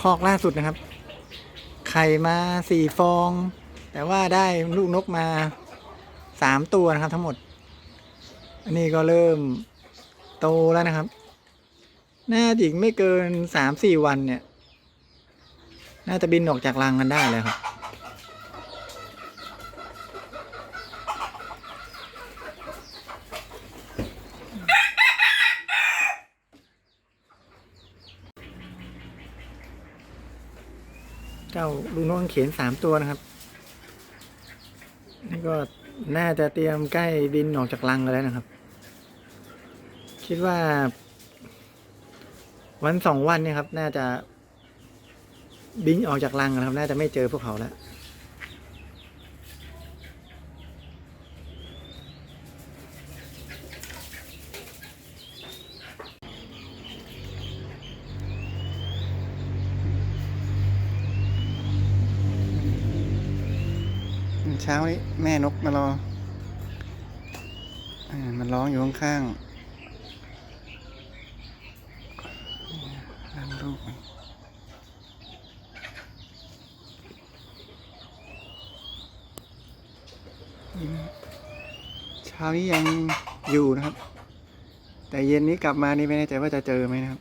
คอกล่าสุดนะครับ ไข่มาสี่ฟอง แต่ว่าได้ลูกนกมาสามตัวนะครับ ทั้งหมด อันนี้ก็เริ่มโตแล้วนะครับ น่าจะอีกไม่เกินสามสี่วันเนี่ย น่าจะบินออกจากรังกันได้เลยครับ เจ้าลูกนกกางเขนสามตัวนะครับนี่ก็น่าจะเตรียมใกล้บินออกจากรังกันแล้วนะครับ คิดว่า วันสองวันเนี่ยครับ น่าจะบินออกจากรังนะครับ น่าจะไม่เจอพวกเขาแล้ว เช้านี้แม่นกมารออมันร้องอยู่ข้างๆนั่นลูกมันเช้านี้ยังอยู่นะครับ แต่เย็นนี้กลับมานี่ไม่แน่ใจว่าจะเจอไหมนะครับ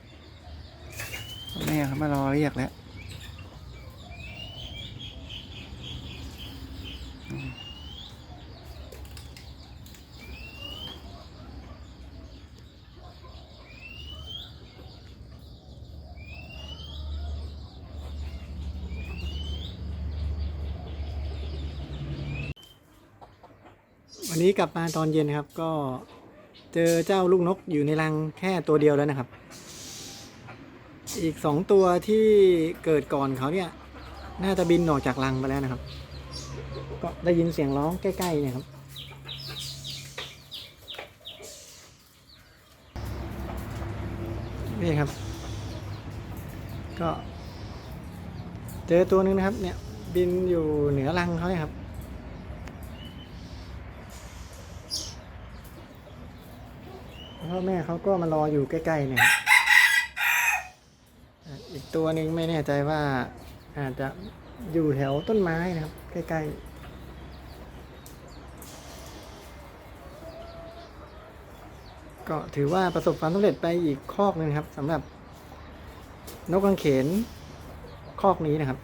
แม่เขามารอเรียกแล้ว วันนี้กลับมาตอนเย็นครับ ก็เจอเจ้าลูกนกอยู่ในรังแค่ตัวเดียวแล้วนะครับ อีกสองตัวที่เกิดก่อนเขาเนี่ย น่าจะบินออกจากรังไปแล้วนะครับ ก็ได้ยินเสียงร้องใกล้ๆเนี่ยครับนี่ครับ ก็ เจอตัวหนึงนะครับ เนี่ย บินอยู่เหนือรังเขาเนี่ยครับ พ่อแม่เขาก็มารออยู่ใกล้ๆเนี่ยอีกตัวหนึ่งไม่แน่ใจว่าอาจจะอยู่แถวต้นไม้นะครับ ใกล้ๆก็ถือว่าประสบความสำเร็จไปอีกคอกหนึ่งครับสำหรับนกกังเขนคอกนี้นะครับ